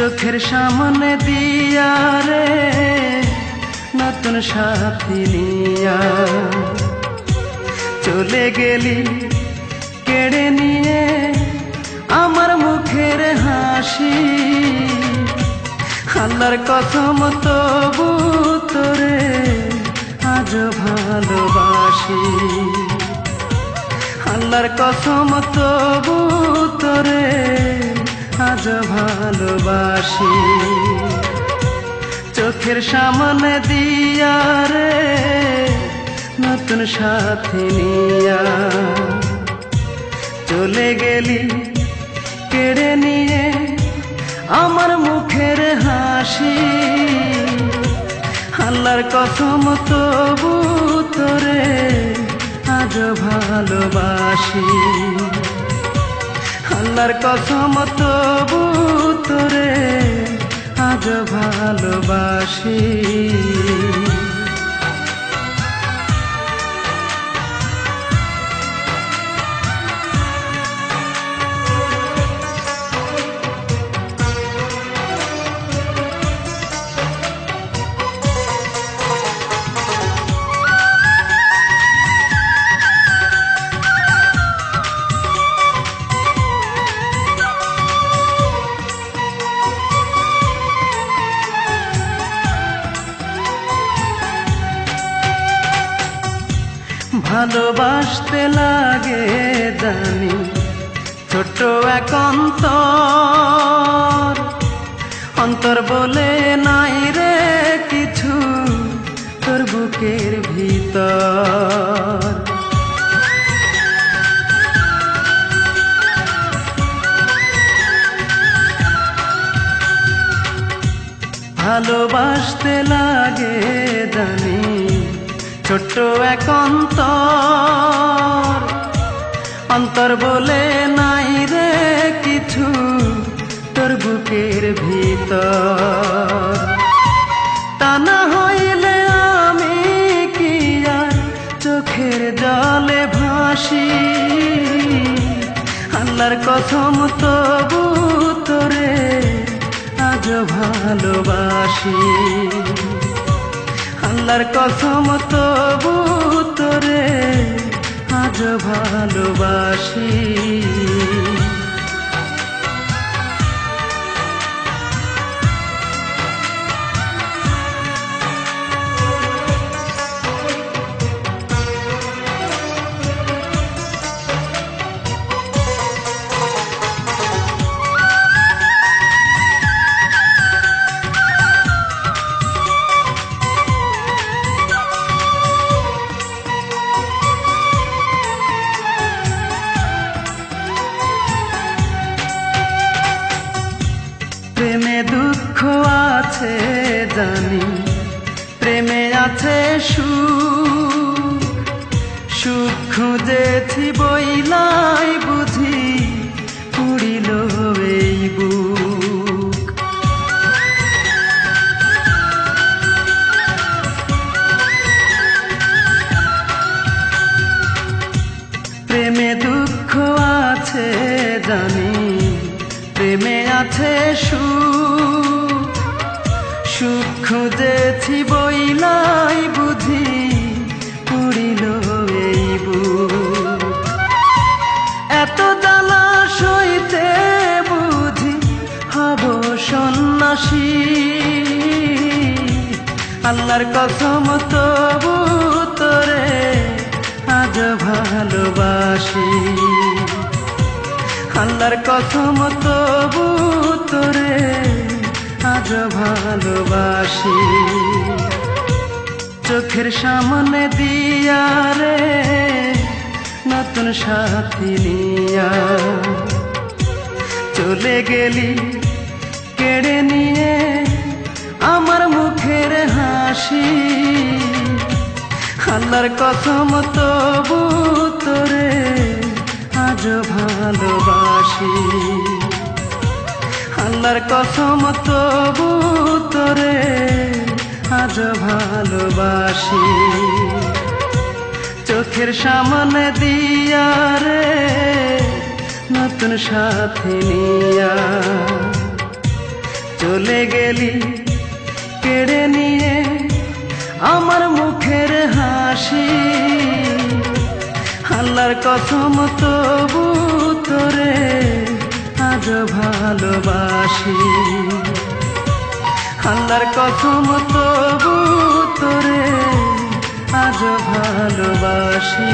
চোখের সামনে দিয়া রে, নতুন সাথী নিয়া। চলে গেলি, কেড়ে নিয়ে আমার মুখের হাসি। আল্লাহর কথম তবু তোরে আজ ভালোবাসি। আল্লাহর কসম তবু তোরে আজ ভালোবাসি। চোখের সামনে দিয়া রে, নতুন সাথী নিয়া। চলে গেলি কেড়ে নিয়ে আমার মুখের হাসি। আল্লাহর কসম তবু তোরে আজ ভালোবাসি। আল্লাহর কসম তবু তোরে আজ ভালোবাসি। ভালোবাসতে লাগে জানি ছোট এক অন্তর। অন্তর বলে নাই রে কিছু তোর বুকের ভিতর। ভালোবাসতে লাগে ছোট্ট এক অন্তর। অন্তর বলে নাই রে কিছু তোর বুকের ভিতর। তা না হইলে আমি কি আর চোখের জলে ভাসি? আল্লাহর কথম তবু তোরে আজ ভালোবাসি। আল্লাহর কসম তবু তোরে আজ ভালোবাসি। জানি, প্রেমে আছে সুখ। সুখ খুঁজেছি বইলাই বুঝি পুরিল এই বুক। প্রেমে দুঃখ আছে জানি, প্রেমে আছে সুখ। সুখ খুঁজেছি বইলাই বুঝি পুরিল এই এত জ্বালা সইতে বুঝি, হব সন্ন্যাসী। আল্লাহর কসম তবু তোরে আজ ভালোবাসি। আল্লাহর কসম তবু তোরে আজ ভালোবাসি। চোখের সামনে দিয়া রে, নতুন সাথী নিয়া। চলে গেলি, কেড়ে নিয়ে আমার মুখের হাসি। আল্লাহর কসম তবু তোরে আজ ভালোবাসি। আল্লাহর কসম তবু তোরে আজ ভালোবাসি। চোখের সামনে দিয়া রে নতুন সাথী নিয়া। চলে গেলি কেড়ে নিয়ে আমার মুখের হাসি। আল্লাহর কসম তবু তোরে আজ ভালোবাসি। আল্লাহর কথম তবু তোরে আজ ভালোবাসি।